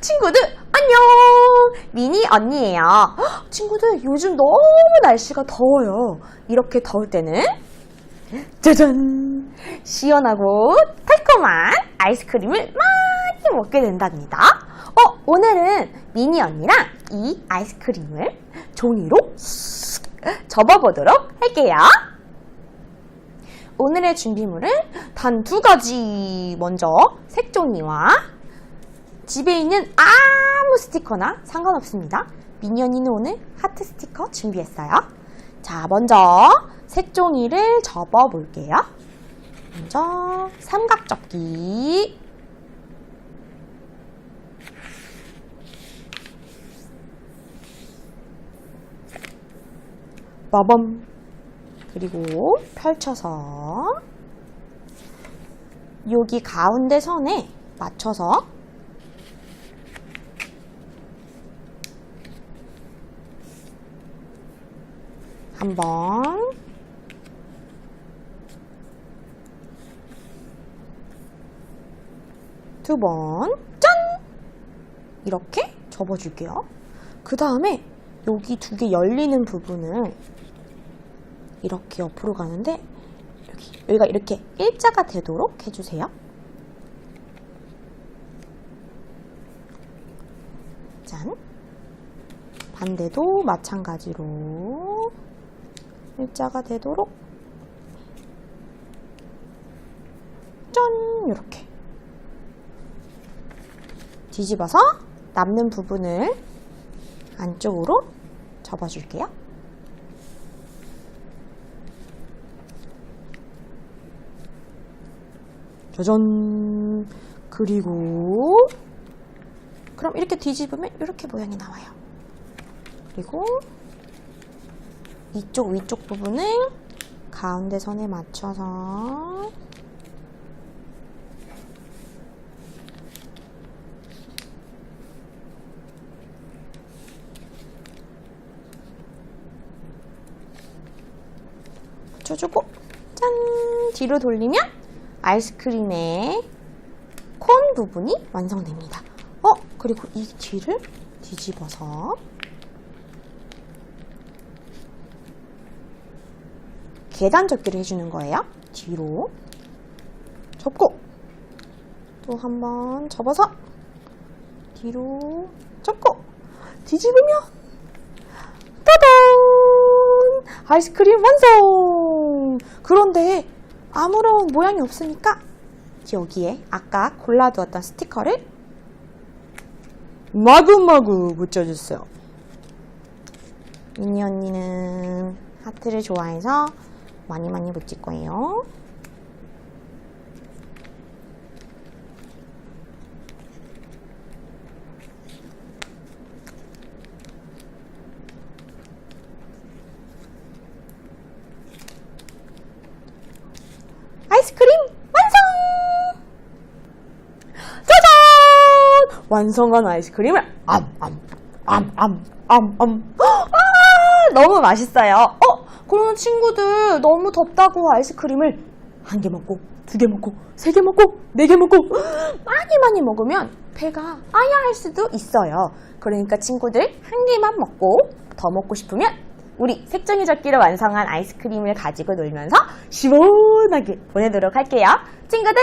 친구들 안녕! 미니 언니예요. 헉, 친구들 요즘 너무 날씨가 더워요. 이렇게 더울 때는 짜잔! 시원하고 달콤한 아이스크림을 많이 먹게 된답니다. 어 오늘은 미니 언니랑 이 아이스크림을 종이로 쓱 접어보도록 할게요. 오늘의 준비물은 단 두 가지. 먼저 색종이와 집에 있는 아무 스티커나 상관없습니다. 미니언니는 오늘 하트 스티커 준비했어요. 자, 먼저 색종이를 접어 볼게요. 먼저 삼각접기. 빠밤. 그리고 펼쳐서 여기 가운데 선에 맞춰서 한 번, 두 번, 짠! 이렇게 접어줄게요. 그 다음에 여기 두 개 열리는 부분을 이렇게 옆으로 가는데 여기, 여기가 이렇게 일자가 되도록 해주세요. 짠! 반대도 마찬가지로 일자가 되도록 짠! 이렇게 뒤집어서 남는 부분을 안쪽으로 접어줄게요. 짜잔! 그리고 그럼 이렇게 뒤집으면 이렇게 모양이 나와요. 그리고 이쪽 위쪽 부분을 가운데 선에 맞춰서 맞춰주고 짠 뒤로 돌리면 아이스크림의 콘 부분이 완성됩니다. 어 그리고 이 뒤를 뒤집어서 계단 접기를 해주는 거예요. 뒤로 접고 또 한 번 접어서 뒤로 접고 뒤집으면 따단! 아이스크림 완성! 그런데 아무런 모양이 없으니까 여기에 아까 골라두었던 스티커를 마구마구 붙여주세요. 미니 언니는 하트를 좋아해서 많이 많이 붙일 거예요. 아이스크림 완성! 짜잔! 완성한 아이스크림을 암 암 암 암 암 암 아, 너무 맛있어요. 어? 그러면 친구들 너무 덥다고 아이스크림을 한 개 먹고 두 개 먹고 세 개 먹고 네 개 먹고 많이 많이 먹으면 배가 아야 할 수도 있어요. 그러니까 친구들 한 개만 먹고 더 먹고 싶으면 우리 색종이 접기로 완성한 아이스크림을 가지고 놀면서 시원하게 보내도록 할게요. 친구들